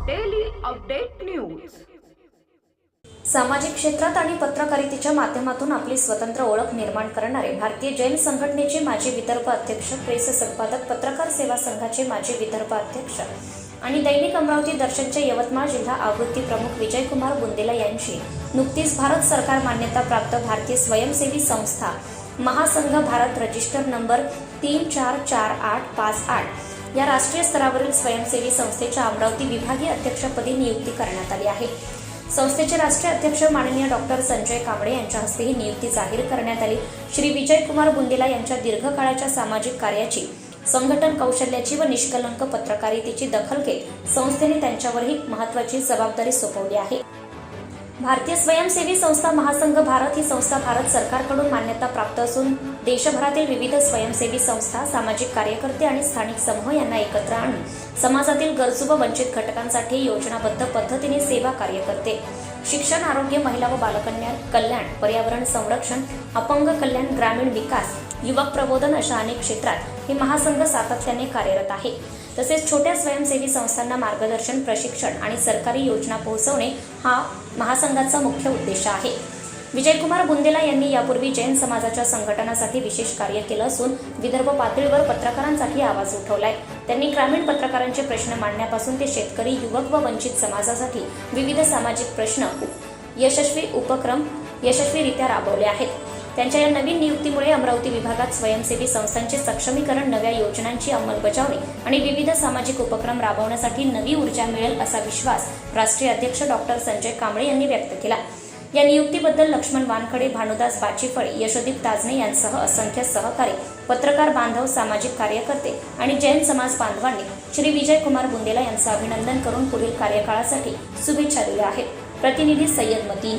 Update news सामाजिक क्षेत्रात आणि पत्रकारितेच्या माध्यमातून आपली स्वतंत्र ओळख निर्माण करणारे भारतीय जैन संघटनेचे माजी विदर्भ अध्यक्ष प्रेस संपादक पत्रकार सेवा संघाचे माजी विदर्भ अध्यक्ष आणि दैनिक अमरावती दर्शनचे यवतमाळ जिल्हा आवृत्ती प्रमुख विजयकुमार बुंदेला यांची नुकतीच भारत सरकार मान्यता प्राप्त भारतीय स्वयंसेवी संस्था महासंघ भारत रजिस्टर नंबर तीन चार चार आठ पाच आठ या राष्ट्रीय स्तरावरील स्वयंसेवी संस्थेच्या अमरावती विभागीय अध्यक्षपदी नियुक्ती करण्यात आली आहे. संस्थेचे राष्ट्रीय अध्यक्ष माननीय डॉक्टर संजय कांबळे यांच्या हस्ते ही नियुक्ती जाहीर करण्यात आली. श्री विजयकुमार बुंदेला यांच्या दीर्घकाळाच्या सामाजिक कार्याची संघटन कौशल्याची व निष्कलंक पत्रकारितेची दखल घेत संस्थेने त्यांच्यावर ही महत्वाची जबाबदारी सोपवली आहे. भारतीय स्वयंसेवी संस्था महासंघ भारत ही संस्था भारत सरकारकडून मान्यता प्राप्त असून देशभरातील विविध स्वयंसेवी संस्था सामाजिक कार्यकर्ते आणि स्थानिक समूह यांना एकत्र आणून समाजातील गरजू व वंचित घटकांसाठी योजनाबद्ध पद्धतीने सेवा कार्य करते. शिक्षण आरोग्य महिला व बालकल्याण कल्याण पर्यावरण संरक्षण अपंग कल्याण ग्रामीण विकास युवक प्रबोधन अशा अनेक क्षेत्रात हे महासंघ सातत्याने कार्यरत आहे. तसेच छोट्या स्वयंसेवी संस्थांना मार्गदर्शन प्रशिक्षण आणि सरकारी योजना पोहोचवणे हा महासंघाचा मुख्य उद्देश आहे. विजयकुमार बुंदेला यांनी यापूर्वी जैन समाजाच्या संघटनासाठी विशेष कार्य केलं असून विदर्भ पातळीवर पत्रकारांसाठी आवाज उठवलाय. त्यांनी ग्रामीण पत्रकारांचे प्रश्न मांडण्यापासून ते शेतकरी युवक व वंचित समाजासाठी विविध सामाजिक प्रश्न यशस्वी उपक्रम यशस्वीरित्या राबवले आहेत. त्यांच्या या नवीन नियुक्तीमुळे अमरावती विभागात स्वयंसेवी संस्थांचे सक्षमीकरण नव्या योजनांची अंमलबजावणी आणि विविध सामाजिक उपक्रम राबवण्यासाठी नवी ऊर्जा मिळेल असा विश्वास राष्ट्रीय अध्यक्ष डॉक्टर संजय कांबळे यांनी व्यक्त केला. या नियुक्तीबद्दल लक्ष्मण वानखडे भानुदास बाचीफळ यशोदीप ताजने यांसह असंख्य सहकारी पत्रकार बांधव सामाजिक कार्यकर्ते आणि जैन समाज बांधवांनी श्री विजयकुमार बुंदेला यांचं अभिनंदन करून पुढील कार्यकाळासाठी शुभेच्छा दिल्या आहेत. प्रतिनिधी सय्यद मतीन.